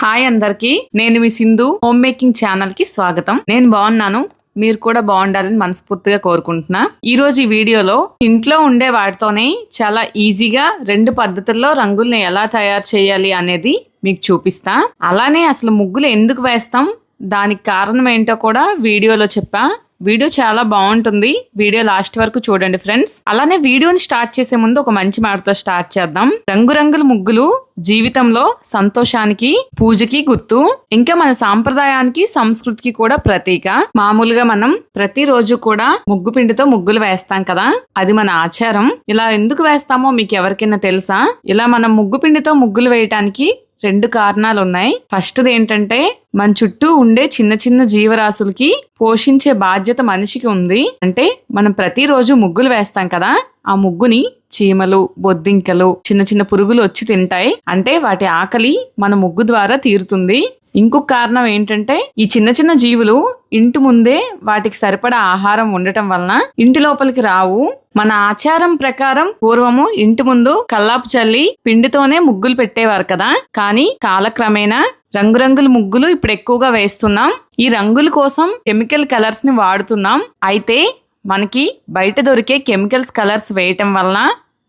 Hi అందరికి నేను మీ సింధు హోమ్ మేకింగ్ ఛానల్కి స్వాగతం. నేను బాగున్నాను మీరు కూడా బాగుండాలని మనస్ఫూర్తిగా కోరుకుంటున్నా. ఈ రోజు ఈ వీడియోలో ఇంట్లో ఉండే వాటితోనే చాలా ఈజీగా రెండు పద్ధతుల్లో రంగుల్ని ఎలా తయారు చేయాలి అనేది మీకు చూపిస్తా. అలానే అసలు ముగ్గులు ఎందుకు వేస్తాం? దానికి కారణం ఏంటో కూడా వీడియోలో చెప్పా. వీడియో చాలా బాగుంటుంది. వీడియో లాస్ట్ వరకు చూడండి ఫ్రెండ్స్. అలానే వీడియోని స్టార్ట్ చేసే ముందు ఒక మంచి మాటతో స్టార్ట్ చేద్దాం. రంగురంగుల ముగ్గులు జీవితంలో సంతోషానికి పూజకి గుర్తు. ఇంకా మన సాంప్రదాయానికి సంస్కృతికి కూడా ప్రతీక. మామూలుగా మనం ప్రతిరోజు కూడా ముగ్గు పిండితో ముగ్గులు వేస్తాం కదా? అది మన ఆచారం. ఇలా ఎందుకు వేస్తామో మీకు ఎవరికైనా తెలుసా? ఇలా మనం ముగ్గు పిండితో ముగ్గులు వేయటానికి రెండు కారణాలు ఉన్నాయి ఫస్ట్ ఏంటంటే మన చుట్టూ ఉండే చిన్న చిన్న జీవరాశులకి పోషించే బాధ్యత మనిషికి ఉంది. అంటే మనం ప్రతిరోజు ముగ్గులు వేస్తాం కదా ఆ ముగ్గుని చీమలు బొద్దింకలు చిన్న చిన్న పురుగులు వచ్చి తింటాయి. అంటే వాటి ఆకలి మన ముగ్గు ద్వారా తీరుతుంది. ఇంకొక కారణం ఏంటంటే ఈ చిన్న చిన్న జీవులు ఇంటి ముందే వాటికి సరిపడా ఆహారం ఉండటం వలన ఇంటి లోపలికి రావు. మన ఆచారం ప్రకారం పూర్వము ఇంటి ముందు కల్లాపు చల్లి పిండితోనే ముగ్గులు పెట్టేవారు కదా. కానీ కాలక్రమేణా రంగురంగుల ముగ్గులు ఇప్పుడు ఎక్కువగా వేస్తున్నాం. ఈ రంగుల కోసం కెమికల్ కలర్స్ని వాడుతున్నాం. అయితే మనకి బయట దొరికే కెమికల్స్ కలర్స్ వేయటం వలన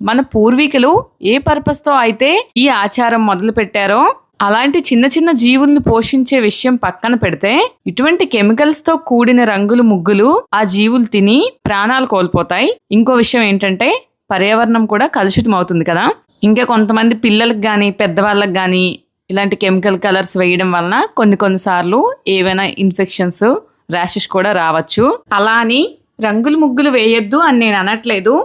మన పూర్వీకులు ఏ పర్పస్తో అయితే ఈ ఆచారం మొదలు పెట్టారో అలాంటి చిన్న చిన్న జీవుల్ని పోషించే విషయం పక్కన పెడితే ఇటువంటి కెమికల్స్తో కూడిన రంగులు ముగ్గులు ఆ జీవులు తిని ప్రాణాలు కోల్పోతాయి. ఇంకో విషయం ఏంటంటే పర్యావరణం కూడా కలుషితం అవుతుంది కదా. ఇంకా కొంతమంది పిల్లలకు కానీ పెద్దవాళ్ళకి కానీ ఇలాంటి కెమికల్ కలర్స్ వేయడం వలన కొన్ని కొన్నిసార్లు ఏవైనా ఇన్ఫెక్షన్స్ ర్యాషెస్ కూడా రావచ్చు. అలా అని రంగులు ముగ్గులు వేయొద్దు అని నేను అనట్లేదు.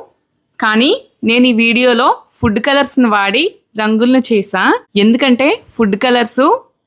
కానీ నేను ఈ వీడియోలో ఫుడ్ కలర్స్ని వాడి రంగులను చేసా ఎందుకంటే ఫుడ్ కలర్స్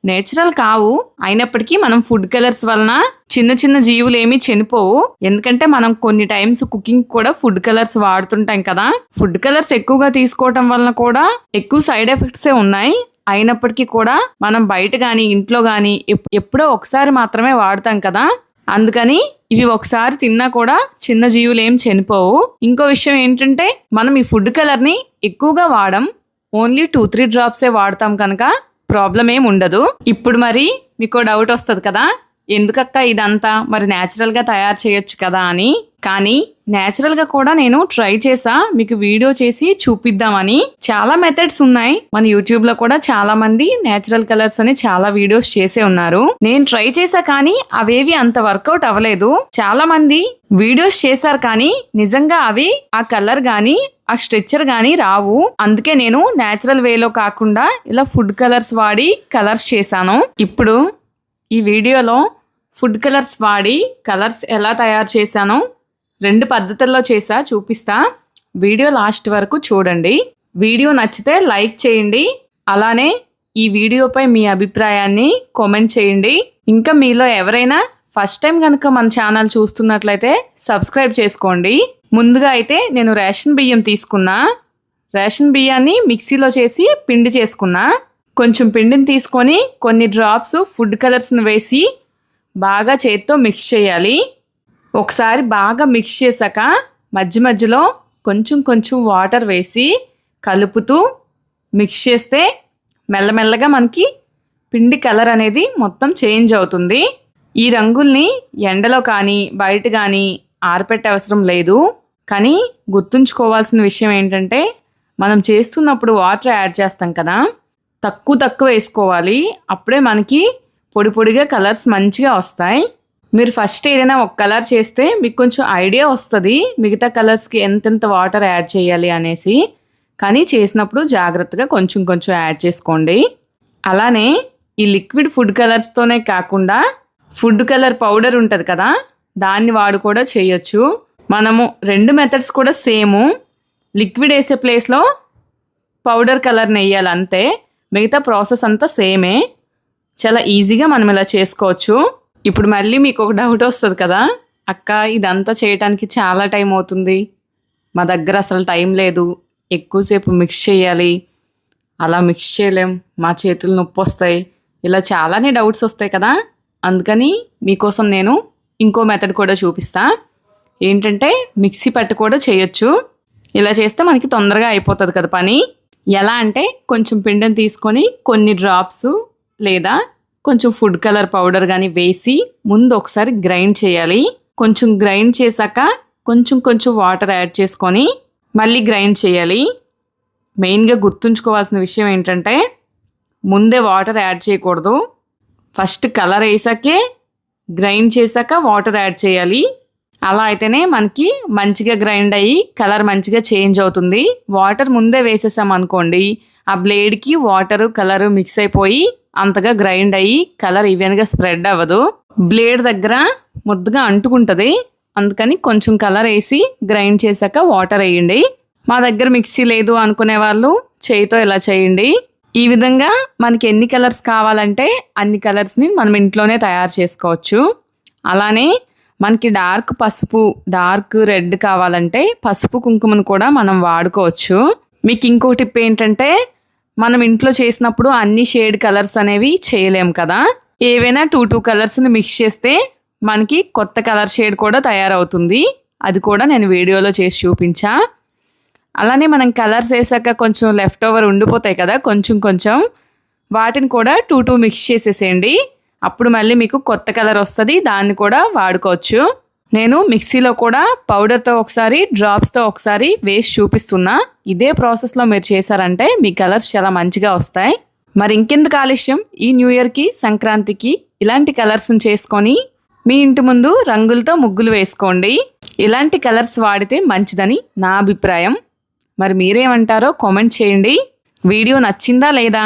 నేచురల్ కావు. అయినప్పటికీ మనం ఫుడ్ కలర్స్ వలన చిన్న చిన్న జీవులు ఏమీ చనిపోవు. ఎందుకంటే మనం కొన్ని టైమ్స్ కుకింగ్ కూడా ఫుడ్ కలర్స్ వాడుతుంటాం కదా. ఫుడ్ కలర్స్ ఎక్కువగా తీసుకోవటం వలన కూడా ఎక్కువ సైడ్ ఎఫెక్ట్సే ఉన్నాయి. అయినప్పటికీ కూడా మనం బయట కానీ ఇంట్లో కానీ ఎప్పుడో ఒకసారి మాత్రమే వాడతాం కదా. అందుకని ఇవి ఒకసారి తిన్నా కూడా చిన్న జీవులు ఏం చనిపోవు. ఇంకో విషయం ఏంటంటే మనం ఈ ఫుడ్ కలర్ని ఎక్కువగా వాడం. ఓన్లీ టూ త్రీ డ్రాప్సే వాడతాం కనుక ప్రాబ్లం ఏం ఉండదు. ఇప్పుడు మరి మీకు డౌట్ వస్తుంది కదా? ఎందుకక్క ఇదంతా? మరి న్యాచురల్గా తయారు చేయొచ్చు కదా అని. కానీ న్యాచురల్గా కూడా నేను ట్రై చేసా. మీకు వీడియో చేసి చూపిద్దామని. చాలా మెథడ్స్ ఉన్నాయి. మన యూట్యూబ్లో కూడా చాలా మంది నేచురల్ కలర్స్ అని చాలా వీడియోస్ చేసే ఉన్నారు. నేను ట్రై చేసా కానీ అవేవి అంత వర్కౌట్ అవ్వలేదు. చాలా మంది వీడియోస్ చేశారు కానీ నిజంగా అవి ఆ కలర్ గాని ఆ స్ట్రెచ్చర్ గాని రావు. అందుకే నేను నేచురల్ వేలో కాకుండా ఇలా ఫుడ్ కలర్స్ వాడి కలర్స్ చేశాను. ఇప్పుడు ఈ వీడియోలో ఫుడ్ కలర్స్ వాడి కలర్స్ ఎలా తయారు చేశానో రెండు పద్ధతుల్లో చేసా చూపిస్తా. వీడియో లాస్ట్ వరకు చూడండి. వీడియో నచ్చితే లైక్ చేయండి. అలానే ఈ వీడియోపై మీ అభిప్రాయాన్ని కామెంట్ చేయండి. ఇంకా మీలో ఎవరైనా ఫస్ట్ టైం కనుక మన ఛానల్ చూస్తున్నట్లయితే సబ్స్క్రైబ్ చేసుకోండి. ముందుగా అయితే నేను రేషన్ బియ్యం తీసుకున్నా. రేషన్ బియ్యాన్ని మిక్సీలో చేసి పిండి చేసుకున్నా. కొంచెం పిండిని తీసుకొని కొన్ని డ్రాప్స్ ఫుడ్ కలర్స్ని వేసి బాగా చేత్తో మిక్స్ చేయాలి. ఒకసారి బాగా మిక్స్ చేశాక మధ్య మధ్యలో కొంచెం కొంచెం వాటర్ వేసి కలుపుతూ మిక్స్ చేస్తే మెల్లమెల్లగా మనకి పిండి కలర్ అనేది మొత్తం చేంజ్ అవుతుంది. ఈ రంగుల్ని ఎండలో కానీ బయట కానీ ఆరపెట్టే అవసరం లేదు. కానీ గుర్తుంచుకోవాల్సిన విషయం ఏంటంటే మనం చేస్తున్నప్పుడు వాటర్ యాడ్ చేస్తాం కదా. తక్కువ తక్కువ వేసుకోవాలి. అప్పుడే మనకి పొడి పొడిగా కలర్స్ మంచిగా వస్తాయి. మీరు ఫస్ట్ ఏదైనా ఒక కలర్ చేస్తే మీకు కొంచెం ఐడియా వస్తుంది మిగతా కలర్స్కి ఎంతెంత వాటర్ యాడ్ చేయాలి అనేసి. కానీ చేసినప్పుడు జాగ్రత్తగా కొంచెం కొంచెం యాడ్ చేసుకోండి. అలానే ఈ లిక్విడ్ ఫుడ్ కలర్స్తోనే కాకుండా ఫుడ్ కలర్ పౌడర్ ఉంటుంది కదా దాన్ని వాడు కూడా చేయొచ్చు. మనము రెండు మెథడ్స్ కూడా సేము. లిక్విడ్ వేసే ప్లేస్లో పౌడర్ కలర్ని వేయాలి అంతే మిగతా ప్రాసెస్ అంతా సేమే. చాలా ఈజీగా మనం ఇలా చేసుకోవచ్చు. ఇప్పుడు మళ్ళీ మీకు ఒక డౌట్ వస్తుంది కదా? అక్క ఇదంతా చేయటానికి చాలా టైం అవుతుంది. మా దగ్గర అసలు టైం లేదు. ఎక్కువసేపు మిక్స్ చేయాలి. అలా మిక్స్ చేయలేం. మా చేతులు నొప్పి వస్తాయి. ఇలా చాలానే డౌట్స్ వస్తాయి కదా? అందుకని మీకోసం నేను ఇంకో మెథడ్ కూడా చూపిస్తా. ఏంటంటే మిక్సీ పట్టు కూడా చేయొచ్చు. ఇలా చేస్తే మనకి తొందరగా అయిపోతుంది కదా పని? ఎలా అంటే కొంచెం పిండిని తీసుకొని కొన్ని డ్రాప్స్ లేదా కొంచెం ఫుడ్ కలర్ పౌడర్ కానీ వేసి ముందు ఒకసారి గ్రైండ్ చేయాలి. కొంచెం గ్రైండ్ చేశాక కొంచెం కొంచెం వాటర్ యాడ్ చేసుకొని మళ్ళీ గ్రైండ్ చేయాలి. మెయిన్గా గుర్తుంచుకోవాల్సిన విషయం ఏంటంటే ముందే వాటర్ యాడ్ చేయకూడదు. ఫస్ట్ కలర్ వేసాకే గ్రైండ్ చేశాక వాటర్ యాడ్ చేయాలి. అలా అయితేనే మనకి మంచిగా గ్రైండ్ అయ్యి కలర్ మంచిగా చేంజ్ అవుతుంది. వాటర్ ముందే వేసేసాం అనుకోండి ఆ బ్లేడ్కి వాటర్ కలర్ మిక్స్ అయిపోయి అంతగా గ్రైండ్ అయ్యి కలర్ ఈవెన్గా స్ప్రెడ్ అవ్వదు. బ్లేడ్ దగ్గర ముద్దగా అంటుకుంటుంది. అందుకని కొంచెం కలర్ వేసి గ్రైండ్ చేశాక వాటర్ వేయండి. మా దగ్గర మిక్సీ లేదు అనుకునే వాళ్ళు చేయితో ఇలా చేయండి. ఈ విధంగా మనకి ఎన్ని కలర్స్ కావాలంటే అన్ని కలర్స్ని మనం ఇంట్లోనే తయారు చేసుకోవచ్చు. అలానే మనకి డార్క్ పసుపు డార్క్ రెడ్ కావాలంటే పసుపు కుంకుమను కూడా మనం వాడుకోవచ్చు. మీకు ఇంకో టిప్ ఏంటంటే మనం ఇంట్లో చేసినప్పుడు అన్ని షేడ్ కలర్స్ అనేవి చేయలేం కదా? ఏవైనా టూ టూ కలర్స్ని మిక్స్ చేస్తే మనకి కొత్త కలర్ షేడ్ కూడా తయారవుతుంది. అది కూడా నేను వీడియోలో చేసి చూపించా. అలానే మనం కలర్స్ వేసాక కొంచెం లెఫ్ట్ ఓవర్ ఉండిపోతాయి కదా? కొంచెం కొంచెం. వాటిని కూడా టూ టూ మిక్స్ చేసేసేయండి. అప్పుడు మళ్ళీ మీకు కొత్త కలర్ వస్తుంది దాన్ని కూడా వాడుకోవచ్చు. నేను మిక్సీలో కూడా పౌడర్తో ఒకసారి డ్రాప్స్తో ఒకసారి వేసి చూపిస్తున్నా. ఇదే ప్రాసెస్లో మీరు చేశారంటే మీ కలర్స్ చాలా మంచిగా వస్తాయి. మరి ఇంకెందుకు ఆలస్యం? ఈ న్యూ ఇయర్కి సంక్రాంతికి ఇలాంటి కలర్స్ని చేసుకొని మీ ఇంటి ముందు రంగులతో ముగ్గులు వేసుకోండి. ఇలాంటి కలర్స్ వాడితే మంచిదని నా అభిప్రాయం. మరి మీరేమంటారో కామెంట్ చేయండి. వీడియో నచ్చిందా లేదా?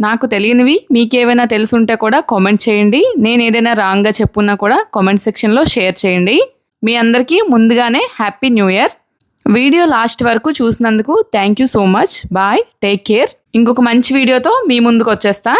నాకు తెలియనివి మీకేమైనా తెలుసుంటే కూడా కామెంట్ చేయండి. నేను ఏదైనా రాంగ్గా చెప్పున్నా కూడా కామెంట్ సెక్షన్లో షేర్ చేయండి. మీ అందరికీ ముందుగానే happy new year video last వరకు చూసినందుకు thank you so much bye take care ఇంకొక మంచి వీడియోతో మీ ముందుకు వచ్చేస్తా.